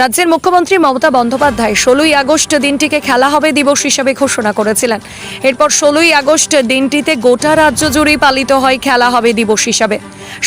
রাজ্যের মুখ্যমন্ত্রী মমতা বন্দ্যোপাধ্যায় ষোলোই আগস্ট দিনটিকে খেলা হবে দিবস হিসেবে ঘোষণা করেছিলেন। এরপর ষোলোই আগস্ট দিনটিতে গোটা রাজ্য জুড়েই পালিত হয় খেলা হবে দিবস হিসাবে।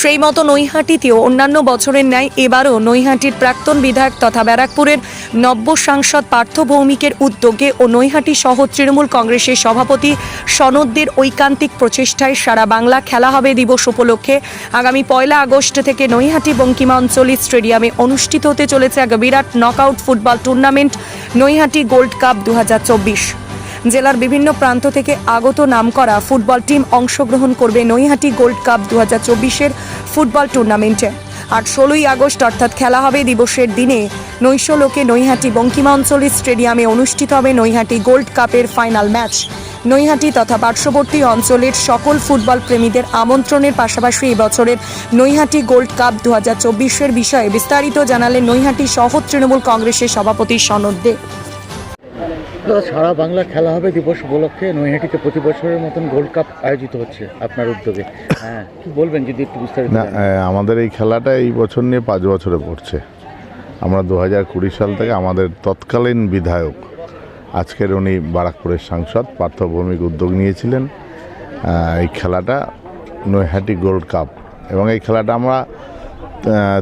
সেই মতো নৈহাটিতেও অন্যান্য বছরের ন্যায় এবারও নৈহাটির প্রাক্তন বিধায়ক তথা ব্যারাকপুরের নব্য সাংসদ পার্থ ভৌমিকের উদ্যোগে ও নৈহাটি সহ তৃণমূল কংগ্রেসের সভাপতি সনদদের ঐকান্তিক প্রচেষ্টায় সারা বাংলা খেলা হবে দিবস উপলক্ষে। আগামী পয়লা আগস্ট থেকে নৈহাটি বঙ্কিমা অঞ্চলী স্টেডিয়ামে অনুষ্ঠিত হতে চলেছে এক বিরাট knockout football tournament Naihati gold cup দু হাজার চব্বিশ। জেলার বিভিন্ন প্রান্ত থেকে আগত নামকরা ফুটবল টিম অংশগ্রহণ করবে নৈহাটি গোল্ড কাপ দু হাজার ফুটবল টুর্নামেন্টে। আর ষোলোই আগস্ট অর্থাৎ খেলা হবে দিবসের দিনে। নৈশলোকে নৈহাটি বঙ্কিমা অঞ্চলী স্টেডিয়ামে অনুষ্ঠিত হবে নৈহাটি গোল্ড কাপের ফাইনাল ম্যাচ। নৈহাটি তথা পার্শ্ববর্তী অঞ্চলের সকল ফুটবল প্রেমীদের আমন্ত্রণের পাশাপাশি এই বছরের নৈহাটি গোল্ড কাপ দু হাজার বিষয়ে বিস্তারিত জানালেন নৈহাটি শহর তৃণমূল কংগ্রেসের সভাপতি সনদ দে। দাদা সারা বাংলা খেলা হবে দিবস উপলক্ষে। নৈহাটিতে প্রতি বছরের মতন গোল্ড কাপ আয়োজিত হচ্ছে আপনার উদ্যোগে। হ্যাঁ কি বলবেন যদি একটু বিস্তারিত না আমাদের এই খেলাটা এই বছর নিয়ে পাঁচ বছরে পড়ছে। আমরা দু হাজার কুড়ি সাল থেকে আমাদের তৎকালীন বিধায়ক আজকের উনি বারাকপুরের সাংসদ পার্থ ভৌমিক উদ্যোগ নিয়েছিলেন। এই খেলাটা নৈহাটি গোল্ড কাপ এবং এই খেলাটা আমরা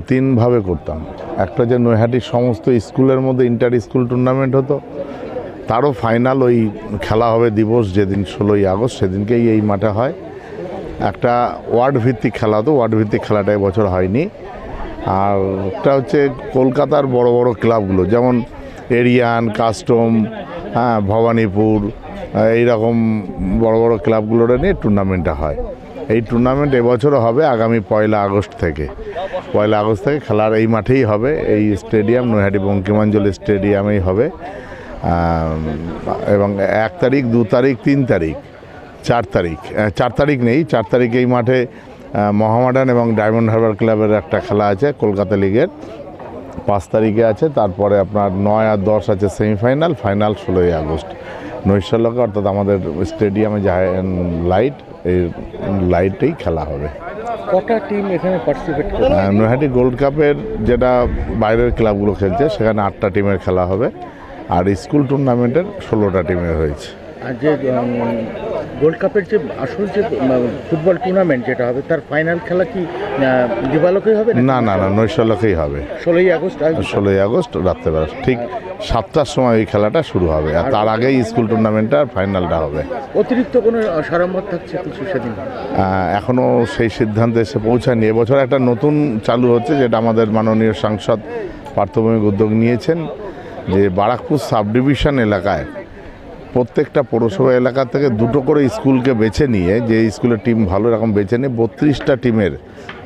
তিনভাবে করতাম। একটা যে নৈহাটির সমস্ত স্কুলের মধ্যে ইন্টার স্কুল টুর্নামেন্ট হতো তারও ফাইনাল ওই খেলা হবে দিবস যেদিন ষোলোই আগস্ট, সেদিনকেই এই মাঠে হয়। একটা ওয়ার্ড ভিত্তিক খেলা তো ওয়ার্ড ভিত্তিক খেলাটা এবছর হয়নি। আর একটা হচ্ছে কলকাতার বড় বড় ক্লাবগুলো, যেমন এরিয়ান, কাস্টম হ্যাঁ ভবানীপুর এই রকম বড় বড় ক্লাবগুলোর নিয়ে টুর্নামেন্টটা হয়। এই টুর্নামেন্ট এবছরও হবে আগামী পয়লা আগস্ট থেকে। পয়লা আগস্ট থেকে খেলার এই মাঠেই হবে, এই স্টেডিয়াম, নৈহাটি বঙ্কিমাঞ্জল স্টেডিয়ামেই হবে। এবং এক তারিখ দু তারিখ তিন তারিখ চার তারিখ চার তারিখ নেই চার তারিখ এই মাঠে মহামাডান এবং ডায়মন্ড হারবার ক্লাবের একটা খেলা আছে কলকাতা লিগের। পাঁচ তারিখে আছে তারপরে আপনার নয় আর দশ আছে সেমিফাইনাল ফাইনাল ষোলোই আগস্ট। নৈশালকে অর্থাৎ আমাদের স্টেডিয়ামে যা লাইট এই লাইটেই খেলা হবে। কটা টিম এখানে পার্টিসিপেট করবে? নৈহাটি গোল্ড কাপের যেটা বাইরের ক্লাবগুলো খেলছে সেখানে আটটা টিমের খেলা হবে। আর স্কুল টুর্নামেন্টের ষোলোটা টিমের হয়েছে। আর যে গোল্ড কাপের যে আসল যে ফুটবল টুর্নামেন্ট যেটা হবে তার ফাইনাল খেলা কি হবে না না না নৈশালকেই হবে। ষোলোই আগস্ট। ষোলোই আগস্ট রাত্রেবেলা। ঠিক সাতটার সময় খেলাটা শুরু হবে। আর তার আগেই স্কুল টুর্নামেন্টটা আর ফাইনালটা হবে। অতিরিক্ত কোনো সারামত থাকছে কিছু সেদিন? এখনও সেই সিদ্ধান্তে এসে পৌঁছায়নি। এবছর একটা নতুন চালু হচ্ছে যেটা আমাদের মাননীয় সাংসদ পার্থভূমিক উদ্যোগ নিয়েছেন। যে বারাকপুর সাব ডিভিশন এলাকায় প্রত্যেকটা পৌরসভা এলাকা থেকে দুটো করে স্কুলকে বেছে নিয়ে, যে স্কুলের টিম ভালো রকম বেছে নিয়ে বত্রিশটা টিমের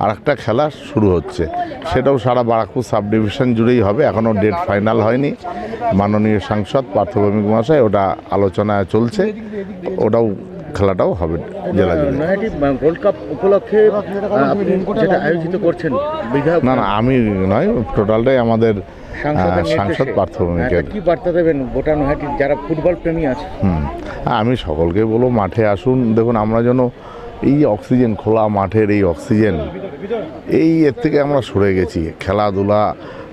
আর একটা খেলা শুরু হচ্ছে। সেটাও সারা বারাকপুর সাব ডিভিশন জুড়েই হবে। এখনও ডেট ফাইনাল হয়নি। মাননীয় সাংসদ পার্থভৌমিক মহাশয় ওটা আলোচনা চলছে। ওটাও খেলাটাও হবে জেলা জুড়ে। গোল্ড কাপ উপলক্ষে যেটা আয়োজিত করছেন না না আমি নয় টোটালটাই আমাদের সাংসদ হ্যাঁ, কি বার্তা দেবেন গোটা নৈহাটির যারা ফুটবল প্রেমী আছে? হুম আমি সকলকে বলব মাঠে আসুন। দেখুন আমরা যেন এই অক্সিজেন খোলা মাঠের এই অক্সিজেন এই এর থেকে আমরা সরে গেছি। খেলাধুলা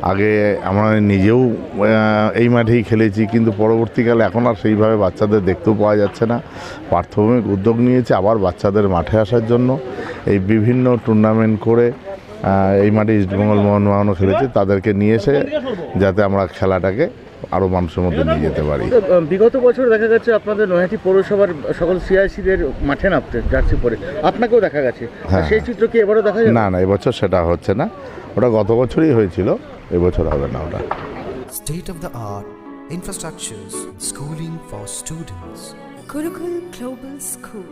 আগে আমরা নিজেও এই মাঠেই খেলেছি কিন্তু পরবর্তীকালে এখন আর সেইভাবে বাচ্চাদের দেখতেও পাওয়া যাচ্ছে না। প্রাথমিক উদ্যোগ নিয়েছে আবার বাচ্চাদের মাঠে আসার জন্য। এই বিভিন্ন টুর্নামেন্ট করে এই মাঠে ইস্টবেঙ্গল মোহনবাগানও খেলেছে তাদেরকে নিয়ে এসে যাতে আমরা খেলাটাকে আরও মানুষের মধ্যে নিয়ে যেতে পারি। বিগত বছর দেখা গেছে আপনাদের নৈহাটি পৌরসভার সকল সিআইসিদের মাঠে নামতে জার্সি পরে। আপনাকেও দেখা গেছে। হ্যাঁ। সেই চিত্র কি এবারও দেখা যায় না না এবছর সেটা হচ্ছে না। ওটা গত বছরই হয়েছিল। এবছর হবে না ওটা state of the art infrastructures, schooling for students. Gurukul Global School.